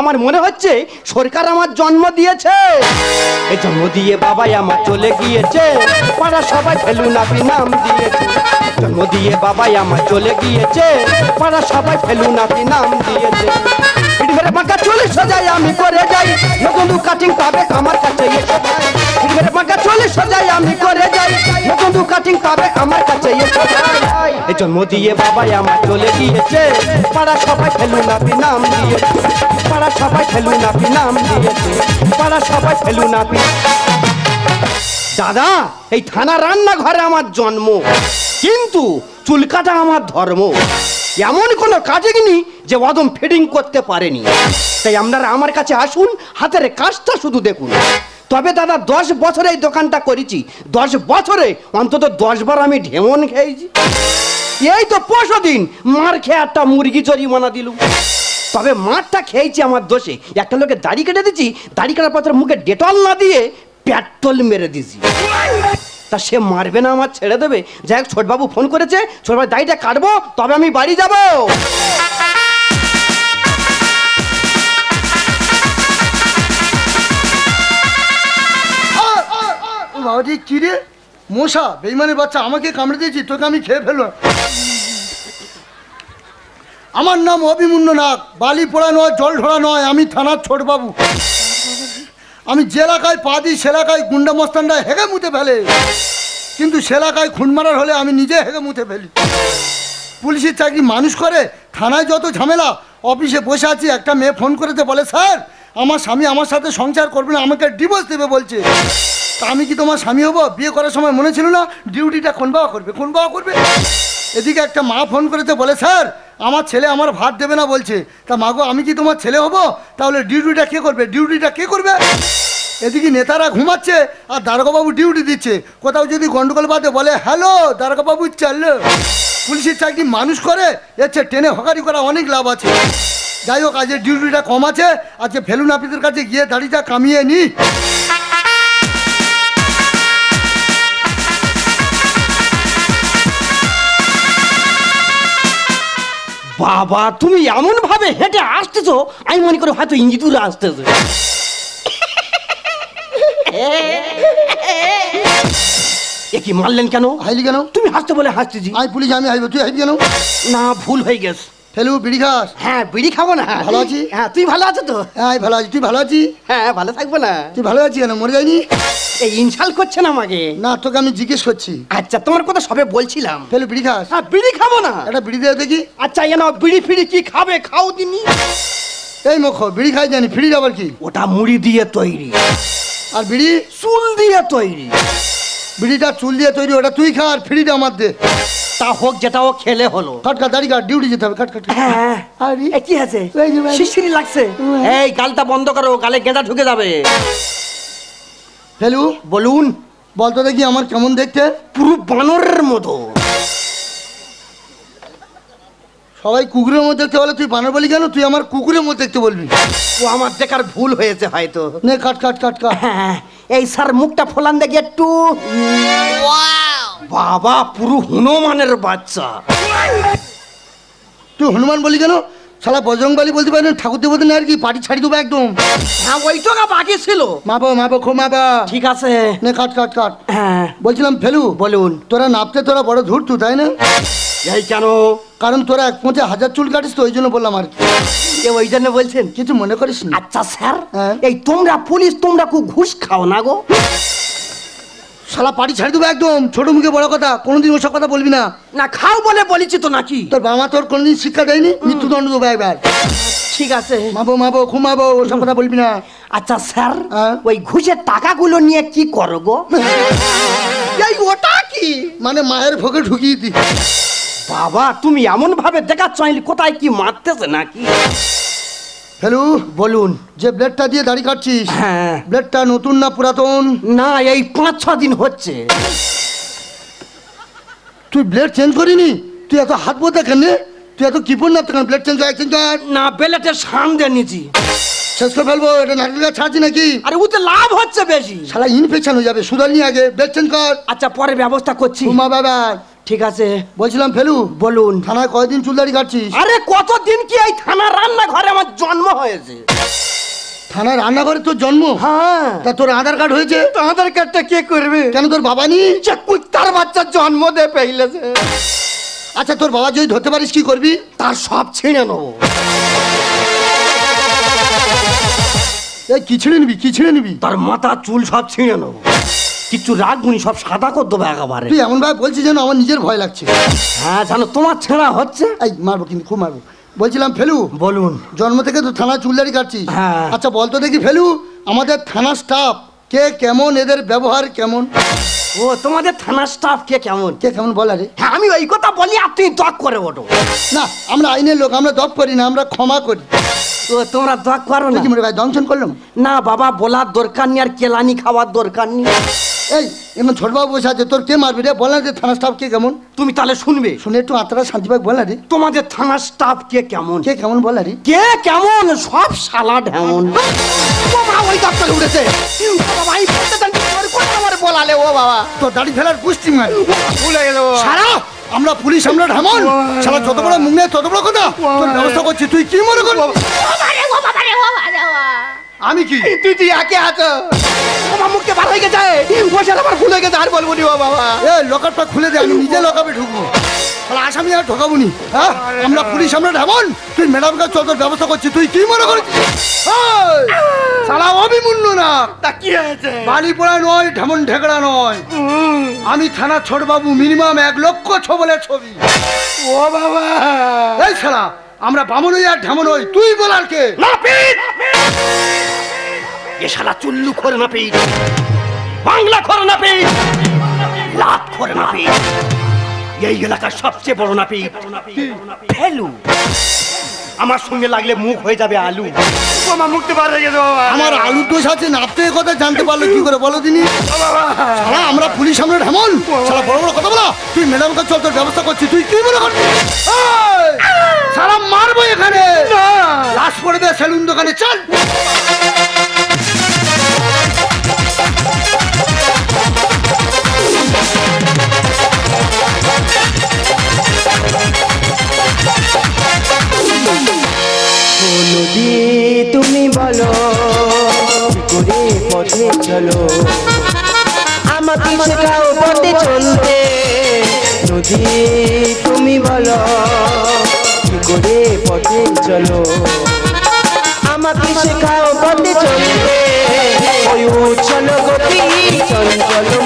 আমার মনে হচ্ছে সরকার আমার জন্ম দিয়েছে। এই জন্ম দিয়ে বাবাই আমার চলে গিয়েছে। পাড়া সবাই ফেলু নাপি নাম দিয়েছে। জন্ম দিয়ে বাবাই আমার চলে গিয়েছে। পাড়া সবাই ফেলু নাপি নাম দিয়েছে। মেরে বাঁকা চল্লিশ সাজাই, আমি করে যাই। নতুন কাটিং পাবে আমার কাছে এসে মেরে বাঁকা চল্লিশ সাজাই, আমি করে যাই। নতুন কাটিং পাবে আমার কাছে এসে। এই জন্ম দিয়ে বাবাই আমার চলে গিয়েছে। পাড়া সবাই ফেলু নাপি নাম দিয়েছে পাড়া সবাই ফেলু নাপি নাম দিয়েছে পাড়া সবাই ফেলু নাপি দাদা, এই থানা রান্নাঘরে আমার জন্ম। কিন্তু চুলকাটা আমার ধর্ম। এমন কোনো কাজে গিনি যে অদম ফিডিং করতে পারেনি। তাই আপনারা আমার কাছে আসুন, হাতের কাজটা শুধু দেখুন। তবে দাদা, দশ বছরে এই দোকানটা করেছি। দশ বছরে, অন্তত দশ বার আমি ঢেমন খেয়েছি। এই তো পরশু দিন মার খেয়ে একটা মুরগি জরিমানা দিলুম। তবে মারটা খেয়েছি আমার দোষে। একটা লোকে দাড়ি কেটে দিচ্ছি দাড়ি কাটার পর মুখে ডেটল না দিয়ে পেট্রোল মেরে দিছি তা সে মারবে না আমার ছেড়ে দেবে? যাই হোক, ছোটবাবু ফোন করেছে, ছোটবাবু, দাড়িটা কাটবো, তবে আমি বাড়ি যাব। বাবাজি, কি রে? মশা বেইমানের বাচ্চা, আমাকে কামড়ে দিয়েছি, তোকে আমি খেয়ে ফেললাম। আমার নাম অভিমুন্য নাগ বালি পোড়া নয় জল ঢোড়া নয়, আমি থানার ছোটবাবু। আমি যে এলাকায় পা দিই সে এলাকায় গুন্ডা মস্তানরা হেগে মুতে ফেলে। কিন্তু সে এলাকায় খুন মারার হলে আমি নিজে হেগে মুতে ফেলি। পুলিশের চাকরি মানুষ করে, থানায় যত ঝামেলা, অফিসে বসে আছি, একটা মেয়ে ফোন করেতে বলে, স্যার, আমার স্বামী আমার সাথে সংসার করবে না, আমাকে ডিভোর্স দেবে, বলছে। তা আমি কি তোমার স্বামী হব? বিয়ে করার সময় মনে ছিল না? ডিউটিটা কোন বাবা করবে কোন বাবা করবে। এদিকে একটা মা ফোন করেতে বলে, স্যার আমার ছেলে আমার ভাত দেবে না বলছে। তা মাগো, আমি কি তোমার ছেলে হব? তাহলে ডিউটিটা কে করবে? ডিউটিটা কে করবে? এদিকে নেতারা ঘুমাচ্ছে আর দারোগাবাবু ডিউটি দিচ্ছে। কোথাও যদি গন্ডগোল বাদে বলে, হ্যালো, দারোগাবাবু চাললো পুলিশের চাকরি মানুষ করে, এর চেয়ে ট্রেনে হকারি করা অনেক লাভ আছে। যাই হোক, আজকে ডিউটিটা কম আছে। আজকে ফেলুন আপিসের কাছে গিয়ে দাড়িটা কামিয়ে নি। বাবা তুমি এমন ভাবে হেঁটে আসতেছো আমি মনে করি হয়তো ইঞ্জিতুরে আসতেছো। এ কি মারলেন কেন? হাইলি কেন? তুমি হাসতে বলে হাসতেছি। আমি পুলিশ আমি হাইব তুই হাইবি কেন? না ভুল হয়ে গেছে। ফেলু বিড়ি খাস? হ্যাঁ বিড়ি খাব না। ভালো আছি। হ্যাঁ তুই ভালো আছো তো? হ্যাঁ ভালো আছি। তুই ভালো আছিস হ্যাঁ ভালো থাকব না। তুই ভালো আছিস কেন? মরে যায়নি? এই ইনসাল করছেন আমাকে? না তোকে আমি জিজ্ঞেস করছি। আচ্ছা তোমার কথা সবে বলছিলাম। ফেলু বিড়ি খাস? হ্যাঁ বিড়ি খাব না। একটা বিড়ি দিয়ে দেখি। আচ্ছা এ বিড়ি ফিড়ি কি খাবে? খাও দিনি। এই মুখ বিড়ি খাই জানি। ফিরি আবার কি? ওটা মুড়ি দিয়ে তৈরি। আর বিড়ি? চুল দিয়ে তৈরি। বিড়িটা চুল দিয়ে তৈরি ওটা তুই খা আর ফিরিটা আমার দে। তা হোক যেটা ও খেলে হলো। কাট কাট দাড়ি কাট ডিউটি যেতে হবে কাট কাট কাট। হ্যাঁ। আরে এ কি আছে। শিশিরি লাগছে। এই গালটা বন্ধ করো গালে গেঁদা ঢুকে যাবে। ফেলু বলুন। বলতো দেখি আমার কেমন দেখতে। পুরো বানরের মতো। সবাই কুকুরের মধ্যে দেখতে বলে তুই বানর বলি কেন? তুই আমার কুকুরের মধ্যে দেখতে বলবি। ও আমার দেখার ভুল হয়েছে হয়তো। নে কাট কাট কাট কাট হ্যাঁ এই স্যার মুখটা ফোলান দেখি একটু। বাবা পুরো হনুমানের বাচ্চা। তুই হনুমান বলি কেন? শালা বজরংবালি বলতে পারি না ঠাকুর দেবতা না আর কি? পাটি ছাড়ি দেবো একদম। হ্যাঁ ওই ওইটুকা বাকি ছিল। মাপো মাপো খো মাপা ঠিক আছে। নে কাট কাট কাট। হ্যাঁ। বলছিলাম ফেলু বলুন। তোরা নাপতে তোরা বড় ধূর্তু তাই না? এই কেন? কারণ তোরা এক পৌঁছে হাজার চুল কাটিস তো ওই জন্য বললাম আর কি। এ ওই জন্য বলছেন? কিছু মনে করিস না আচ্ছা স্যার হ্যাঁ? এই তোমরা পুলিশ তোমরা খুব ঘুষ খাও না গো। শালা পাটি ছাড়ি দেবো একদম। ছোট মুখে বড় কথা কোনোদিন ওসব কথা বলবি না। না খাও বলে বলেছি তো নাকি। তোর বাবা মা তোর কোনোদিন শিক্ষা দেয়নি? মৃত্যুদণ্ড দেবো একবার। ঠিক আছে। মাবো মাবো ঘুমাবো ওসব কথা বলবি না। আচ্ছা স্যার হ্যাঁ? ওই ঘুষের টাকাগুলো নিয়ে কি করো গো? এই ওটা কি? মানে মায়ের ভোগে ঢুকিয়ে দি। বাবা তুমি এমন ভাবে দেখাচ্ছ কোথায় কি মারতেছে নাকি? হ্যালো? বলুন। যে ব্লেডটা দিয়ে দাড়ি কাটছিস? হ্যাঁ। ব্লেডটা নতুন না পুরাতন? না এই পাঁচ ছ দিন হচ্ছে। তুই ব্লেড চেঞ্জ করিনি? তুই এত হাত বোধ কেন তুই এত কিপন না কেন ব্লেড চেঞ্জ করে চেঞ্জ কর না বেলেটের সামনে নিচি শেষ করে ফেলব এটা নারকেল ছাড়ছি নাকি? আরে ওতে লাভ হচ্ছে বেশি। শালা ইনফেকশন হয়ে যাবে সুদাল নিয়ে আগে ব্লেড চেঞ্জ কর। আচ্ছা পরে ব্যবস্থা করছি। উমা বাবা ঠিক আছে। বলছিলাম ফেলু বলুন। থানায় কয়দিন চুল দাড়ি কাটছিস? আরে কতদিন কি এই থানা রান্না ঘরে আমার জন্ম হয়েছে? থানায় রান্নাঘরে তোর জন্ম? হ্যাঁ। তা তোর আধার কার্ড হয়েছে? তো আধার কার্ডটা কে করবে? কেন তোর বাবা নি কুত্তার বাচ্চার জন্ম দে পেইলেছে। আচ্ছা তোর বাবা যদি ধরতে পারিস কি করবি? তার সব ছিঁড়ে নেব। এই কি ছিঁড়ে নিবি? কি ছিঁড়ে নিবি? তার মাথা চুল সব ছিঁড়ে নেব। কিচ্ছু রাখবুনি সব সাদা করে দেবো একেবারে। তুই এমন ভাবে বলছিস যেন আমার নিজের ভয় লাগছে। হ্যাঁ জানো তোমার ছেঁড়া হচ্ছে। এই মারবো কিন্তু খুব মারবো। বলছিলাম ফেলু বলুন। জন্ম থেকে তো থানায় চুল দাড়ি কাটছিস। হ্যাঁ। আচ্ছা বলতো দেখি ফেলু আমাদের থানা স্টাফ কে কেমন এদের ব্যবহার কেমন? ও তোমাদের থানার স্টাফ কে কেমন? কে কেমন বলা রে হ্যাঁ আমি ওই কথা বলি আর তুই দক করে ওঠো না আমরা আইনের লোক আমরা দপ করি না আমরা ক্ষমা করি। ও তোমরা দক করো না। কি মনে ভাই দংশন করলাম। না বাবা বলার দরকার নেই আর কেলানি খাওয়ার দরকার নেই। এই এমন ছোটবাবু বসে আছে তোর কে মারবি রে? বল না যে থানা স্টাফ কে কেমন? তুমি তাহলে শুনবে। শুনে একটু আত্মারা শান্তি পাক বল রে। তোমাদের থানার স্টাফ কে কেমন? কে কেমন বল রে? কে কেমন? সব শালা ঢেমন বাবা ওই দপ্তরে উঠেছে বাবা আমি বলতে চান আমার বলালে ও বাবা। তোর দাড়ি ফেলার পুষ্টি মার। ভুলে গেল। সারা আমরা পুলিশ আমরা ঢামন সারা যত বড় মুখ নেই তত বড় কথা। তোর ব্যবস্থা করছি তুই কি মনে কর আমি কি? তুই তুই একে আছো। আমার মুখে বার হয়ে গেছে। শালা আমার ভুলে গেছে আর বলব নি ও বাবা। এ লকারটা খুলে দে আমি নিজে লকাপে ঢুকবো। তাহলে আসামি আর ঢোকাবো নি হ্যাঁ আমরা পুলিশ আমরা ঢামন তুই ম্যাডাম কাছে তোর ব্যবস্থা করছি তুই কি মনে করছিস শালা অভিমূল্য না। তা কি হয়েছে? বালি পোড়া নয় ঢেমন ঢেকড়া নয়। আমি থানা ছোট বাবু মিনিমাম এক লক্ষ ছবলের ছবি। ও বাবা। এই শালা আমরা বামন হই আর ঢেমন হই তুই বলার কে? না পিট এ শালা চুল্লু করে না পিট বাংলা করে না পিট লাভ করে না পিট এই এলাকার সবচেয়ে বড় না পিট ফেলু। আমার সঙ্গে লাগলে মুখ হয়ে যাবে আলু। আমার মুখতে পারে গেছে বাবা আমার আলু দোষ আছে নাপতে আপনি কথা জানতে পারল কি করে বলো তিনি? সারা আমরা পুলিশ সামনে ঢেমন। সারা বড় বড় কথা বলো। তুই ম্যাডাম কাছে চল তোর ব্যবস্থা করছি। তুই কি মনে করছিস? সারা মারবো এখানে। লাশ পড়ে দেয় সেলুন দোকানে চল। কি করে পথে চলো। আমাকে শেখাও পথে চলতে। নদী তুমি বলো কি করে পথে চলো। আমাকে শেখাও পথে চলতে। ওই গতি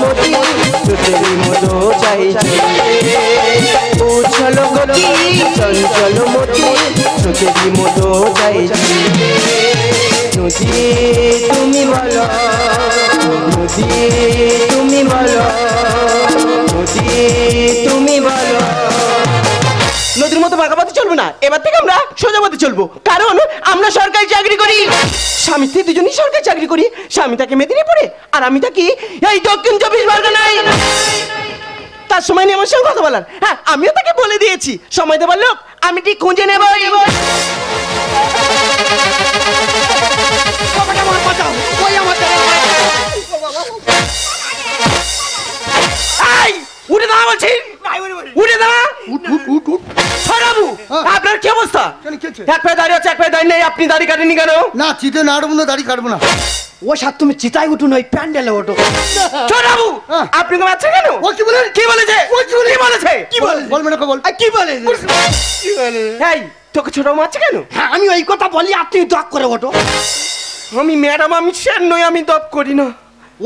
মতি মতো চাই চলতে উচ্ছল গতি মতি মতো চাই চলতে নদী, তুমি বলো, নদী, তুমি বলো, নদী, তুমি বলো। নদীর মতো বাঁকা পথে চলবো না, এবার থেকে আমরা সোজা পথে চলবো। কারণ আমরা সরকারি চাকরি করি। স্বামী স্ত্রী দুজনেই সরকারি চাকরি করি, স্বামী থাকে মেদিনীপুরে, আর আমি থাকি এই দক্ষিণ চব্বিশ পরগনায়। তার সময় নিয়ে আমার সঙ্গে কথা বলার। হ্যাঁ আমিও তাকে বলে দিয়েছি, সময় দেবার লোক, আমি ঠিক খুঁজে নেব। বাবাটা উঠে দাঁড়া বলছি। উঠে দাঁড়া। হ্যাঁ। আপনার কি অবস্থা? এক পায়ে দাঁড়িয়ে আছে এক পায়ে দাঁড়িয়ে নেই আপনি দাড়ি কাটেনি কেন? না চিতে না না দাড়ি কাটবো না। ও সাত তুমি চিতায় উঠুন ওই প্যান্ডেলে ওঠো। ছড়াবু হ্যাঁ। আপনি তো কেন? ও কি বলেন? কি বলেছে? কি বলেছে? কি বল বল। বল কি এই তোকে ছোট মারছে কেন? হ্যাঁ আমি ওই কথা বলি তুই দক করে ওঠো। আমি ম্যাডাম আমি স্যার নই আমি দপ করি না।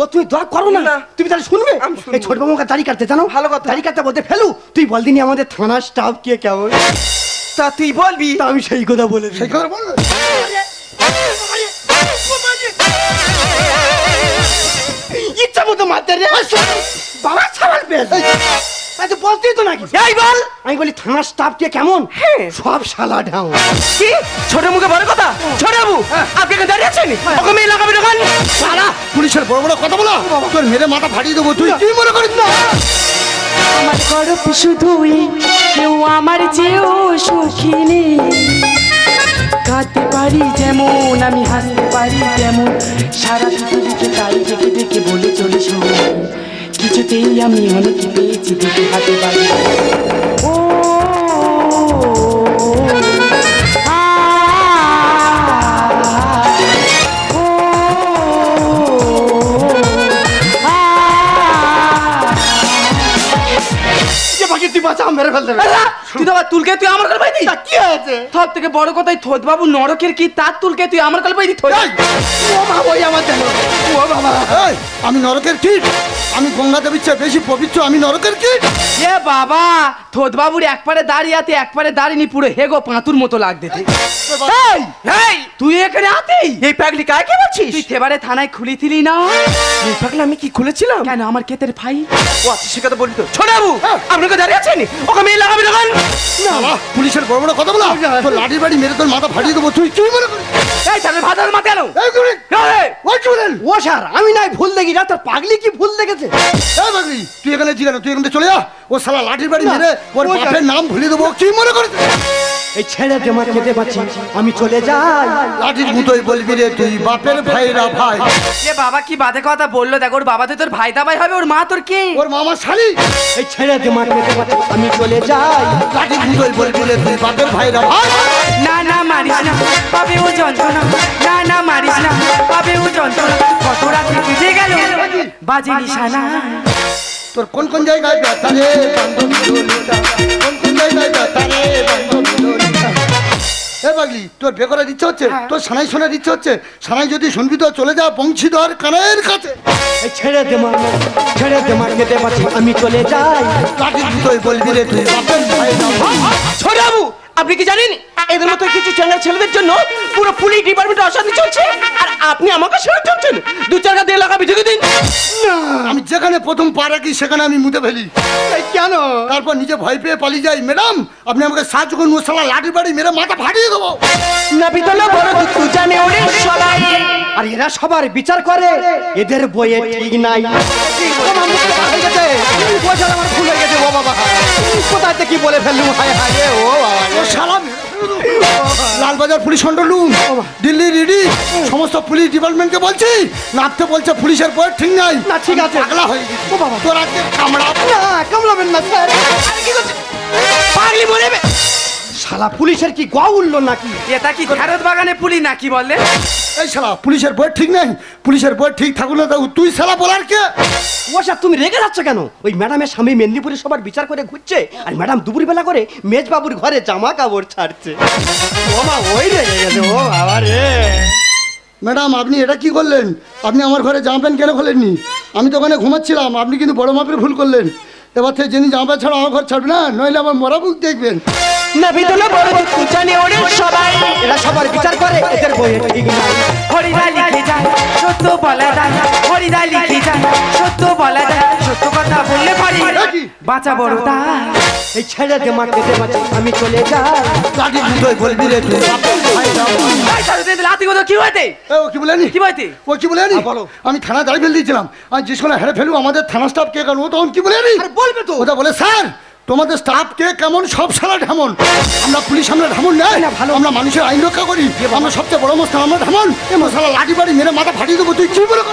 ও তুমি দোয়া করো না। তুমি তাহলে শুনবে। এই ছোট বাবুকে দাড়ি কাটতে জানো? ভালো কথা। দাড়ি কাটতে বলতে ফেলু? তুই বল দিনি আমাদের থানার স্টাফ কে কেমন? তা তুই বলবি। তা আমি সেই কথা বলে। সেই কথা বল। ইচ্ছা মতো মারতে রে। বাবা ছাড়াল পেয়েছে তাই তো বলতেই তো নাকি। এই বল। আমি বলি থানার স্টাফ কে কেমন? হ্যাঁ। সব শালা ঢাও কি? ছোট মুখে বড় কথা? ছোট বাবু আপনি এখানে দাঁড়িয়ে আছেন? ওকে মেয়ে লাগাবি দোকান। সারা পুলিশের বড় বড় কথা বলো। তোর মেরে মাথা ফাটিয়ে দেবো। তুই কি মনে করিস না? আমার গর্ব শুধুই কেউ আমার চেয়েও সুখী নেই। কাঁদতে পারি যেমন আমি হাসতে পারি তেমন। সারা পৃথিবীকে তাই দেখে দেখে বলে চলে শোন কিছুতেই আমি অনেক পেয়েছি দেখে হাতে পারি বাঁচা মেরে ফেল তুই তো তুলকে তুই আমার কাল পাইতি কি হয়েছে? সব থেকে বড় কথাই থোদ বাবু নরকের কি তার তুলকে তুই আমার কাল পাইতি থোদ ও বাবা ওই আমার জানো ও বাবা। আমি নরকের কীট। আমি গঙ্গা দেবীর চেয়ে বেশি পবিত্র আমি নরকের কীট। এ বাবা থোদ বাবুর একপারে দাঁড়িয়ে আতে একপারে দাঁড়িয়ে পুরো হেগো পাঁতুর মতো লাগতে এই তুই এখানে আতেই এই পাগলি কাকে বলছিস? তুই সেবারে থানায় খুলিছিলি না? এই পাগলি আমি কি খুলেছিলাম? কেন আমার কেতের ভাই ও আচ্ছা সে কথা বলি তো। ছোট বাবু আপনাকে দাঁড়িয়ে আছেন ওকে মেয়ে লাগাবি শালা, পুলিশের বড় বড় কথা বলো। তোর লাঠি বাড়ি মেরে তোর মাথা ফাটিয়ে দেবো তুই কি মনে করিস? এই তাহলে ভাতার মাথা এলো ও স্যার আমি নাই ভুল দেখি না তোর পাগলি কি ভুল দেখেছে? তুই এখানে জি কেন? তুই এখান থেকে চলে যা। ও সালা লাঠির বাড়ি মেরে ওর বাপের নাম ভুলে দেবো কি মনে করিস? এই ছেড়ে দে মা খেতে পাচ্ছি। আমি চলে যাই। লাঠির মুতোই বলবি রে তুই বাপের ভাইরা ভাই। এ বাবা কি বাদে কথা বলল? দেখ ওর বাবা তো তোর ভাই দাবাই হবে ওর মা তোর কে? ওর মামা শালি। এই ছেড়ে দে মা খেতে পাচ্ছি। আমি চলে যাই। লাঠির মুতোই বলবি রে তুই বাপের ভাইরা ভাই। না না মারিস না। পাবে ও যন্ত্রণা। না না মারিস না। পাবে ও যন্ত্রণা। কত রাতে বুঝে গেল। বাজে নিশানা। তোর কোন কোন জায়গায় ব্যথা রে? কোন কোন জায়গায় ব্যথা রে? এ পাগলি তোর বেকরার ইচ্ছে হচ্ছে? তোর সানাই শোনার ইচ্ছে হচ্ছে? সানাই যদি শুনবি তো চলে যা বংশীধর কানের কাছে। ছেড়ে দে মার ছেড়ে দে মার খেতে পাচ্ছি আমি চলে যাই। লাঠির তুই বলবি রে তুই বাপের ভাই ছোট বাবু আপনি কি জানেন? এদের মতো কিছু চ্যানেল ছেলেদের জন্য পুরো পুলিশ ডিপার্টমেন্টে অশান্তি চলছে। আর আপনি আমাকে সেরা চলছেন। দু চারটা দিয়ে এলাকা ঢুকে দিন। আমি যেখানে প্রথম পা রাখি সেখানে আমি মুতে ফেলি। এই কেন? তারপর নিজে ভয় পেয়ে পালিয়ে যাই। ম্যাডাম আপনি আমাকে সাহায্য করুন মশলা লাঠি বাড়ি মেরে মাথা ফাটিয়ে দেবো। না তোলো আর এরা সবার বিচার করে। এদের বইয়ে ঠিক নাই। আমার ভুল হয়ে গেছে ও বাবা। কোথায় থেকে কি বলে ফেললুম? হায় হায় ও বাবা। দেবো। লালবাজার পুলিশ কন্ট্রোল দিল্লি রিডি সমস্ত পুলিশ ডিপার্টমেন্টকে বলছি নাচতে বলছে পুলিশের বই ঠিক নাই। না, ঠিক আছে। পাগলা হয়ে গেছি। ও বাবা। তোর আজকে কামড়াবো? না কামড়াবেন না স্যার। পাগলি মরে শালা পুলিশের কি গা উঠল নাকি? এটা কি ভারত বাগানে পুলি নাকি বলে? এই শালা পুলিশের বই ঠিক নাই। পুলিশের বই ঠিক থাকুন না তাও তুই শালা বলার কে? ও স্যার তুমি রেগে যাচ্ছ কেন? ওই ম্যাডামের স্বামী মেদিনীপুরে সবার বিচার করে ঘুরছে আর ম্যাডাম দুপুর বেলা করে মেজবাবুর ঘরে জামা কাপড় ছাড়ছে। ও মা ওই রেগে গেছে ও বাবা রে। ম্যাডাম আপনি এটা কি করলেন? আপনি আমার ঘরে জামা প্যান্ট কেন খোলেননি? আমি তো ওখানে ঘুমাচ্ছিলাম আপনি কিন্তু বড় মাপের ভুল করলেন। এবার থেকে যিনি জামা ছাড়া আমার ঘর ছাড়বে না, নইলে আমার মরা বুক দেখবেন। না ভিতরে বড় জানে ওরে সবাই, এরা সবার বিচার করে, এদের বইয়ে ঠিক নাই। হরিদা লিখে যায় সত্য বলা যায় হরিদা লিখে যায় সত্য বলা যায় সত্য কথা বললে পারি। বাঁচা বড় তা এই ছেড়ে দে আমি চলে যাই। লাঠি দুটোই বলবি রে তুই। বাপের ভাইরা ভাই। লাতি কথা কি হইতে ও কি বলেনি? কি ও কি বলেনি? বলো। আমি থানা দাঁড়িয়ে ফেল দিয়েছিলাম। আর যে সময় হেরে ফেলু আমাদের থানা স্টাফ কে ও তখন কি বলেনি? আরে বলবে তো। ওটা বলে স্যার তোমাদের স্টাফ কে কেমন? সব সালা ঢেমন। আমরা পুলিশ আমরা ঢেমন নেই। না, ভালো। আমরা মানুষের আইন রক্ষা করি। আমরা সবচেয়ে বড় মস্ত আমরা ঢেমন। এ মশালা লাঠি বাড়ি মেরে মাথা ফাটিয়ে দেবো। তুই কি করিস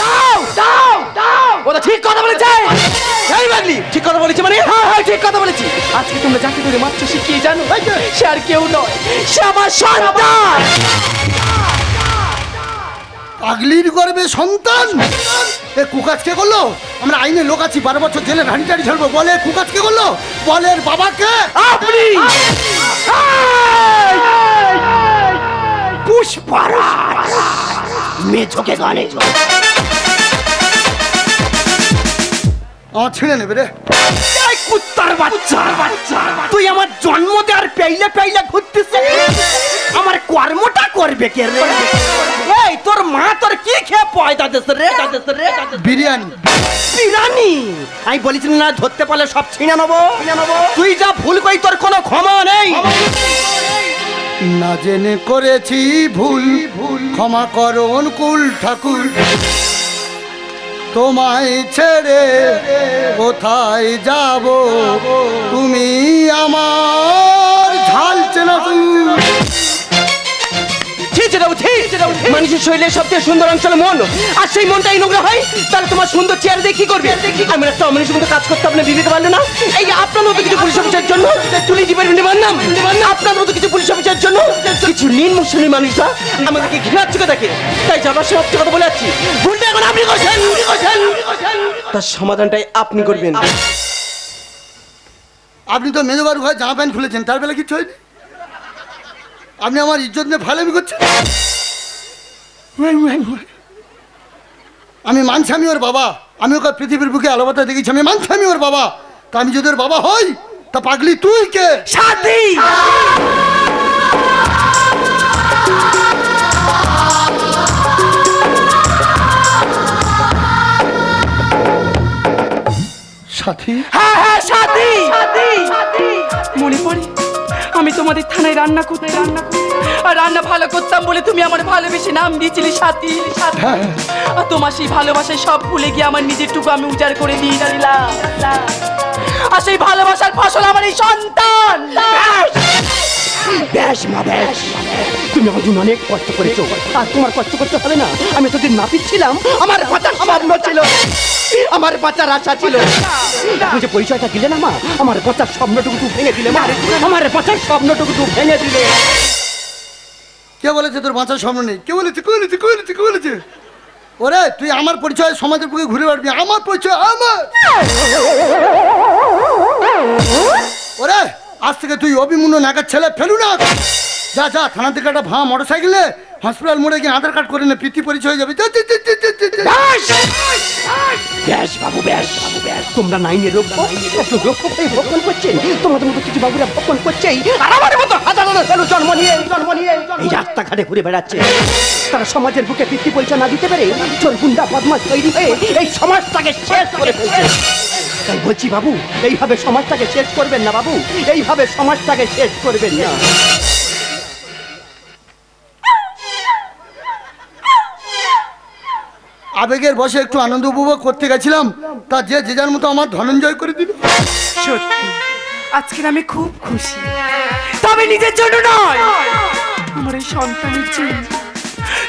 দাও দাও দাও। ও ঠিক কথা বলেছে। এই পাগলি ঠিক কথা বলেছে মানে? হ্যাঁ হ্যাঁ ঠিক কথা বলেছি। আজকে তোমরা যাকে ধরে সে কে জানো? সে আর কেউ নয়। সে আমার সন্তান। পাগলির গর্বে সন্তান? এ কুকাজ কে করল? আমরা আইনে লোক আছি বারো বছর জেলে রানি টাড়ি ছাড়বো বলে কুকাজ কে করল? বলের বাবাকে। আপনি! পুষ্পারাজ! মেঝোকে গানে আমার ছিঁড়ে নেবে রে। এই কুত্তার বাচ্চা! তুই আমার জন্ম দেওয়ার পেইলে পেইলে ঘুরতেছে আমার কর্মটা করবে কে রে? এই তোর মা তোর কি খেয়ে পয়দা দেশ রে? দেশ রে? বিরিয়ানি। বিরানি আমি বলেছিলাম না ধরতে পারলে সব ছিঁড়ে নেব। তুই যা ভুল কই তোর কোনো ক্ষমা নেই। না জেনে করেছি ভুল। ভুল ক্ষমা করো অনুকূল ঠাকুর। তোমায় ছেড়ে কোথায় যাব? তুমি আমার ঝাল চেনা মানুষের শরীরের সবচেয়ে সুন্দর অঞ্চল মন। আর সেই মনটাই নোংরা হয় তাহলে তোমার সুন্দর চেয়ার দিয়ে কি করবে? আমি একটা অমানুষের মতো কাজ করতে আপনি বিবেকে পারল না? এই যে আপনার মতো কিছু পুলিশ অফিসার জন্য পুলিশ ডিপার্টমেন্টে মানলাম আপনার মতো কিছু পুলিশ অফিসার জন্য কিছু নিম্ন শ্রেণির মানুষরা আমাদেরকে ঘৃণার চোখে দেখে। তাই যাবার সময় কথা বলে যাচ্ছি। ভুলটা এখন আপনি করছেন। তার সমাধানটাই আপনি করবেন। আপনি তো মেজবার ঘরে জামা প্যান্ট খুলেছেন তার বেলা কিছু হয়নি। আপনি আমার ইজ্জত নিয়ে ফালামি করছেন? আমি মানছি আমি ওর বাবা। আমি ওকে পৃথিবীর বুকে আলোবাতা দেখেছি। আমি মানছি আমি ওর বাবা। তা আমি যদি ওর বাবা হই তা পাগলি তুই কে? সাথী সাথী? হ্যাঁ হ্যাঁ সাথী! মনে পড়ে? আমি তোমাদের থানায় রান্না করতে রান্না করতে আর রান্না ভালো করতাম বলে তুমি আমার ভালোবেসে নাম দিয়েছিলে সাথী সাথী। আর তোমার সেই ভালোবাসায় সব ভুলে গিয়ে আমার নিজের টুকু আমি উজাড় করে দিয়েছিলাম আর সেই ভালোবাসার ফসল আমার এই সন্তান। ব্যাস! মা ব্যাস। তুমি আমার জন্য অনেক কষ্ট করেছ। আর তোমার কষ্ট করতে হবে না। আমি তোদের নাপিত ছিলাম। আমার বাঁচার স্বপ্ন ছিল। আমার বাঁচার আশা ছিল। তুমি যে পরিচয়টা দিলে না মা আমার বাঁচার স্বপ্নটুকু তুই ভেঙে দিলে মা। আমার বাঁচার স্বপ্নটুকু তুই ভেঙে দিলে। কে বলেছে তোর বাঁচার স্বপ্ন নেই? কে বলেছে? কে বলেছে? কে বলেছে? কে বলেছে? ওরে, তুই আমার পরিচয় সমাজের পক্ষে ঘুরে বেড়াবি, আমার পরিচয় আমার। ওরে, আজ থেকে তুই অভিমূন্য নাগার ছেলে ফেলু না। যা যা থানা থেকে একটা ভাঙা মোটর সাইকেলে হসপিটাল মোড়ে গিয়ে আধার কার্ড করে নে প্রীতি পরিচয় হয়ে যাবে। ব্যাস! বাবু ব্যাস বাবু ব্যাস। তোমরা নাইনে রক্ষ হয়ে ভক্ষণ করছেন তোমাদের মতো কিছু বাবুরা ভক্ষণ করছেই আর আমার মতো হাজার হাজার ছেলে জন্ম নিয়ে জন্ম নিয়ে এই রাস্তাঘাটে ঘুরে বেড়াচ্ছে। তারা সমাজের বুকে বৃত্তি পরিচয় না দিতে পেরে চোর গুন্ডা বদমাস তৈরি হয়ে এই সমাজটাকে শেষ করে ফেলছে। তাই বলছি বাবু এইভাবে সমাজটাকে শেষ করবেন না বাবু। এইভাবে সমাজটাকে শেষ করবেন না। আবেগের বসে একটু আনন্দ উপভোগ করতে গেছিলাম, তা যে যে যার মতো আমার ধনঞ্জয় করে দিল। সত্যি আজকের আমি খুব খুশি। তবে নিজের জন্য নয়, আমার এই সন্তানের জন্য।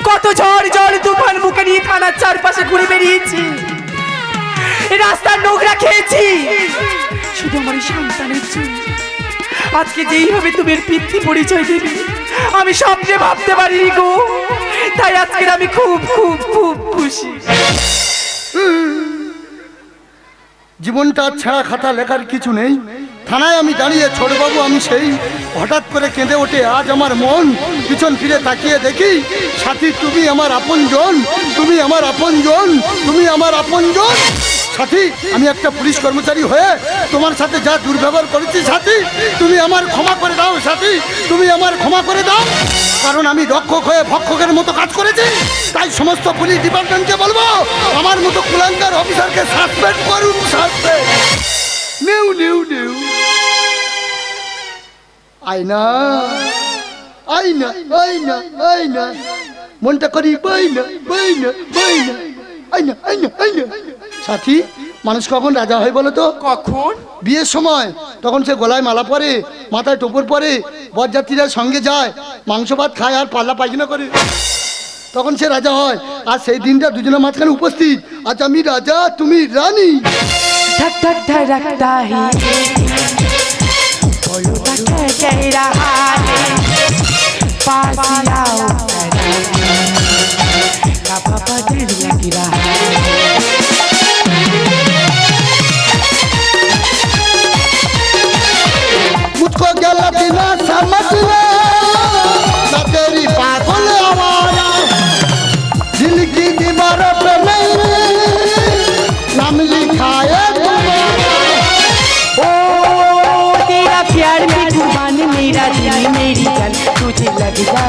কত ঝড় ঝড় তুফান মুখে নিয়ে থানার চারপাশে ঘুরে বেরিয়েছি রাস্তার নোংরা খেয়েছি। শুধু আমার এই সন্তানের জন্য। আজকে যেইভাবে তুমি পিতৃ পরিচয় দেবে, আমি স্বপ্নে ভাবতে পারিনি গো। তাই আজকের আমি খুব খুব খুব খুশি। জীবনটা ছেঁড়া খাতা লেখার কিছু নেই। থানায় আমি দাঁড়িয়ে ছোটবাবু, আমি সেই হঠাৎ করে কেঁদে ওঠে, আজ আমার মন পিছন ফিরে তাকিয়ে দেখি, সাথী, তুমি আমার আপন জন তুমি আমার আপন জন তুমি আমার আপনজন। সাথী, আমি একটা পুলিশ কর্মচারী হয়ে তোমার সাথে যা দুর্ব্যবহার করেছি সাথী, তুমি আমার ক্ষমা করে দাও সাথী, তুমি আমার ক্ষমা করে দাও। কারণ আমি রক্ষক হয়ে ভক্ষকের মতো কাজ করেছি, তাই সমস্ত পুলিশ ডিপার্টমেন্টকে বলব, আমার মতো কুলাঙ্কার অফিসারকে সাসপেন্ড করুন সাসপেন্ড নেউ নেউ নেউ। আয়না। মনটা করি, বাইনা বাইনা বাইনা। আয়না আয়না আয়না। সাথী মানুষ কখন রাজা হয় বলো তো কখন বিয়ের সময় তখন সে গলায় মালা পরে মাথায় টোপর পরে বরযাত্রীরা সঙ্গে যায় মাংস ভাত খায় আর পাল্লা পায়খানা করে তখন সে রাজা হয় আর সেই দিনটা দুজনের মাঝখানে উপস্থিত আজ আমি রাজা তুমি রানী धक धक धड़कता है बोलो बच्चा कह रहा है पास आओ ना पापा दिल लग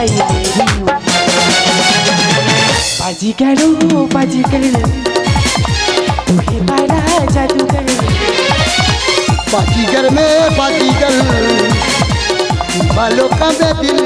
आई मेरी बाजी करो बाजी कर तुम्हें पाला जादू कर बाजीगर में बाजीगर, बालों का दिल।